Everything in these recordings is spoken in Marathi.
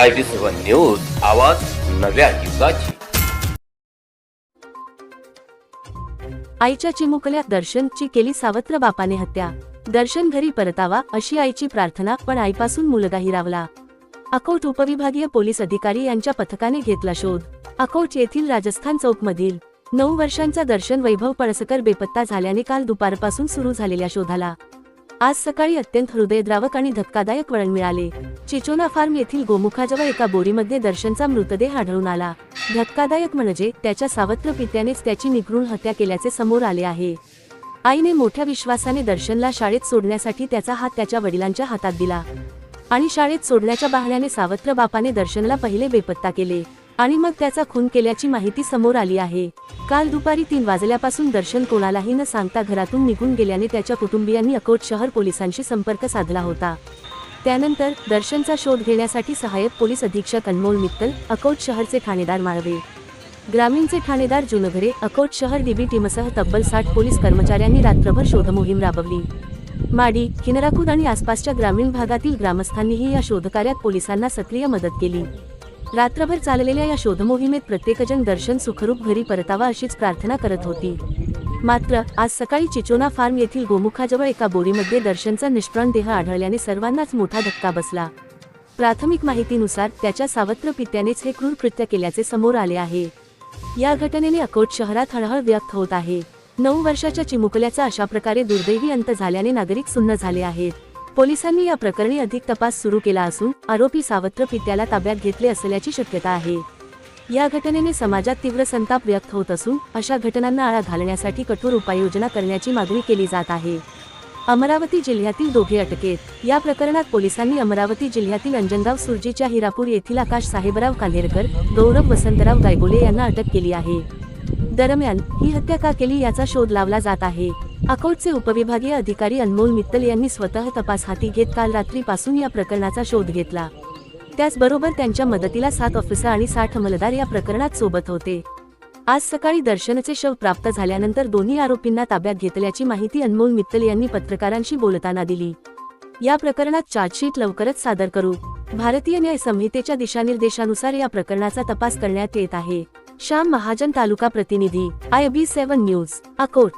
आय बी सेवन न्यूज आवाज नव्या युगाची. आईच्या चिमुकल्यात दर्शनची केली सावत्र बापाने हत्या. दर्शन घरी परतावा अशी आईची प्रार्थना पण आईपासून मुलगा हिरावला अकोट उपविभागीय पोलीस अधिकारी यांच्या पथकाने घेतला शोध. अकोट येथील राजस्थान चौकमधील नऊ वर्षांचा दर्शन वैभव पळसकर बेपत्ता झाल्याने काल दुपारपासून सुरू झालेल्या शोधाला. आज सकाळी अत्यंत हृदयद्रावक आणि धक्कादायक वळण मिळाले. चिचोना फार्म येथील गोमुखाजवळ एका बोरीमध्ये दर्शनचा मृतदेह आढळून आला. धक्कादायक म्हणजे त्याच्या सावत्र पित्यानेच त्याची निघडून हत्या केल्याचे समोर आले आहे. आईने मोठ्या विश्वासाने दर्शनला शाळेत सोडण्यासाठी त्याचा हात त्याच्या वडिलांच्या हातात दिला आणि शाळेत सोडण्याच्या बहाण्याने सावत्र बापाने दर्शनला पहिले बेपत्ता केले. आणि मग त्याचा खून केल्याची माहिती समोर आली आहे. काल दुपारी तीन वाजल्यापासून दर्शन कोणालाही न सांगता घरातून निघून गेल्याने त्याच्या कुटुंबियांनी अकोट शहर पोलिसांशी संपर्क साधला होता. त्यानंतर दर्शनचा शोध घेण्यासाठी सहाय्यक पोलीस अधीक्षक अनमोल मित्तल अकोट शहरचे ठाणेदार माळवे ग्रामीणचे ठाणेदार जुनघरे अकोट शहर डीबी टीमसह तब्बल साठ पोलीस कर्मचाऱ्यांनी रात्रभर शोधमोहीम राबवली. माडी किनराकूद आणि आसपासच्या ग्रामीण भागातील ग्रामस्थांनीही या शोधकार्यात पोलिसांना सक्रिय मदत केली. रात्रभर चाललेल्या या शोधमोहिमेत प्रत्येकजण दर्शन सुखरूप घरी परतावा अशीच प्रार्थना करत होती. मात्र आज सकाळी चिचोना फार्म येथील गोमुखाजवळ एका बोरीमध्ये दर्शनचा निष्प्राण देह आढळल्याने सर्वांनाच मोठा धक्का बसला. प्राथमिक माहितीनुसार त्याच्या सावत्र पित्यानेच हे क्रूर कृत्य केल्याचे समोर आले आहे. या घटनेने अकोट शहरात हळहळ व्यक्त होत आहे. नऊ वर्षाच्या चिमुकल्याचा अशा प्रकारे दुर्दैवी अंत झाल्याने नागरिक सुन्न झाले आहेत. पोलिसांनी या प्रकरणी अधिक तपास सुरू केला असून आरोपी सावत्र पित्याला ताब्यात घेतले असल्याची शक्यता आहे. या घटनेने समाजात तीव्र संताप व्यक्त होत असून अशा घटनांना आळा घालण्यासाठी कठोर उपाययोजना करण्याची मागणी केली जात आहे. अमरावती जिल्ह्यातील दोघे अटकेत. या प्रकरणात पोलिसांनी अमरावती जिल्ह्यातील अंजनगाव सुरजीच्या हिरापूर येथील आकाश साहेबराव कांदेरकर गौरव वसंतराव गायगोले यांना अटक केली आहे. दरम्यान ही हत्या का केली याचा शोध लावला जात आहे. अकोटचे उपविभागीय अधिकारी अनमोल मित्तल यांनी स्वतः तपास हाती घेत काल रात्रीपासून या प्रकरणाचा शोध घेतला. त्याचबरोबर त्यांच्या मदतीला सात ऑफिसर आणि साठ अंमलदार या प्रकरणात सोबत होते. आज सकाळी दर्शनचे शव प्राप्त झाल्यानंतर दोन्ही आरोपींना ताब्यात घेतल्याची माहिती अनमोल मित्तल यांनी पत्रकारांशी बोलताना दिली. या प्रकरणात चार्जशीट लवकरच सादर करू. भारतीय न्याय संहितेच्या दिशानिर्देशानुसार या प्रकरणाचा तपास करण्यात येत आहे. श्याम महाजन तालुका प्रतिनिधी I B seven news Akot.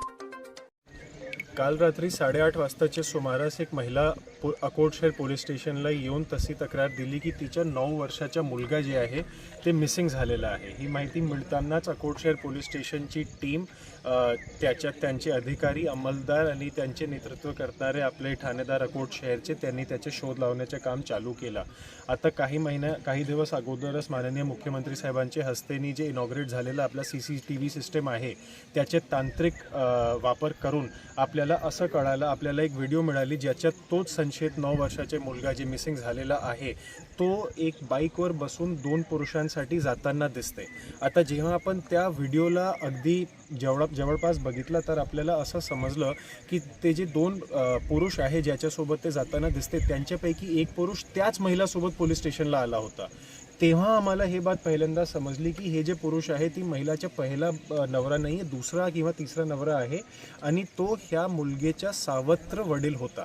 काल रात्री साडेआठ वाजताच्या सुमारास एक महिला पो अकोटशेर पोलीस स्टेशनला येऊन तशी तक्रार दिली की तिच्या नऊ वर्षाचा मुलगा जे आहे ते मिसिंग झालेला आहे. ही माहिती मिळतानाच अकोटशेर पोलीस स्टेशनची टीम त्याच्यात त्यांचे अधिकारी अंमलदार आणि त्यांचे नेतृत्व करणारे आपले ठाणेदार अकोट शहरचे त्यांनी त्याचे शोध लावण्याचे काम चालू केलं. आता काही महिन्या काही दिवस अगोदरच माननीय मुख्यमंत्री साहेबांच्या हस्तेनी जे इनॉग्रेट झालेलं आपला C C T V system आहे त्याचे तांत्रिक वापर करून आपल्या आपल्याला असं कळालं आपल्याला एक व्हिडिओ मिळाली ज्याच्यात तोच संशयित नऊ वर्षाचे मुलगा जे मिसिंग झालेला आहे तो एक बाईकवर बसून दोन पुरुषांसाठी जाताना दिसते आता जेव्हा आपण त्या व्हिडिओला अगदी जवळ जवळपास बघितलं तर आपल्याला असं समजलं की ते जे दोन पुरुष आहे ज्याच्यासोबत ते जाताना दिसते त्यांच्यापैकी एक पुरुष त्याच महिलासोबत पोलीस स्टेशनला आला होता. तेव्हा आम्हाला हे बात पहिल्यांदा समजली की हे जे पुरुष आहे ती महिलाच्या पहिला नवरा नाही आहे दुसरा किंवा तिसरा नवरा आहे आणि तो ह्या मुलगेच्या सावत्र वडील होता.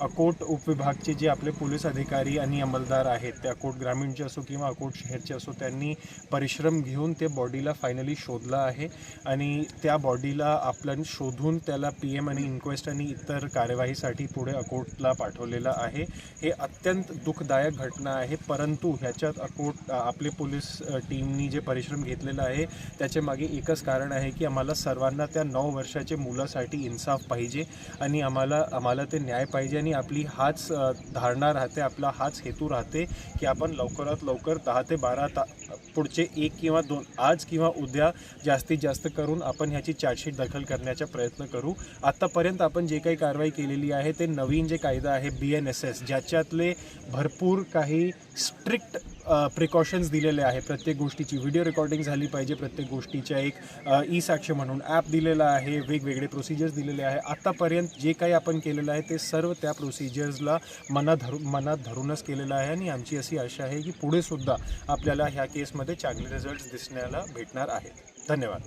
अकोट उपविभागचे जे आपले पोलीस अधिकारी आणि अंमलदार आहेत ते अकोट ग्रामीणचे असो किंवा अकोट शहरचे असो त्यांनी परिश्रम घेऊन ते बॉडीला फायनली शोधलं आहे आणि त्या बॉडीला आपण शोधून त्याला पी एम आणि इन्क्वेस्ट आणि इतर कार्यवाहीसाठी पुढे अकोटला पाठवलेलं आहे. हे अत्यंत दुःखदायक घटना आहे परंतु ह्याच्यात अकोट आपले पोलीस टीमनी जे परिश्रम घेतलेला आहे त्याच्यामागे एकच कारण आहे की आम्हाला सर्वांना त्या नऊ वर्षाच्या मुलासाठी इन्साफ पाहिजे आणि आम्हाला आम्हाला ते न्याय पाहिजे आणि आपली हाच धारणा राहते आपला हाच हेतू राहते की आपण लवकरात लवकर दहा ते बारा ता पुढचे एक किंवा दोन आज किंवा उद्या जास्तीत जास्त करून आपण ह्याची चार्जशीट दाखल करण्याचा प्रयत्न करू. आत्तापर्यंत आपण जे काही कारवाई केलेली आहे ते नवीन जे कायदा आहे बी एन एस एस ज्याच्यातले भरपूर काही स्ट्रिक्ट प्रिकॉशन्स दिलेले आहे प्रत्येक गोष्टीची व्हिडिओ रेकॉर्डिंग झाली पाहिजे. प्रत्येक गोष्टीच्या एक ई साक्ष म्हणून ॲप दिलेला आहे. वेगवेगळे प्रोसिजर्स दिलेले आहे. आत्तापर्यंत जे काही आपण केलेलं आहे ते सर्व त्या प्रोसिजर्सला मनात धरू मनात धरूनच केलेलं आहे. आणि आमची अशी आशा आहे की पुढेसुद्धा आपल्याला ह्या केसमध्ये चांगले रिझल्ट्स दिसण्याला भेटणार आहेत. धन्यवाद.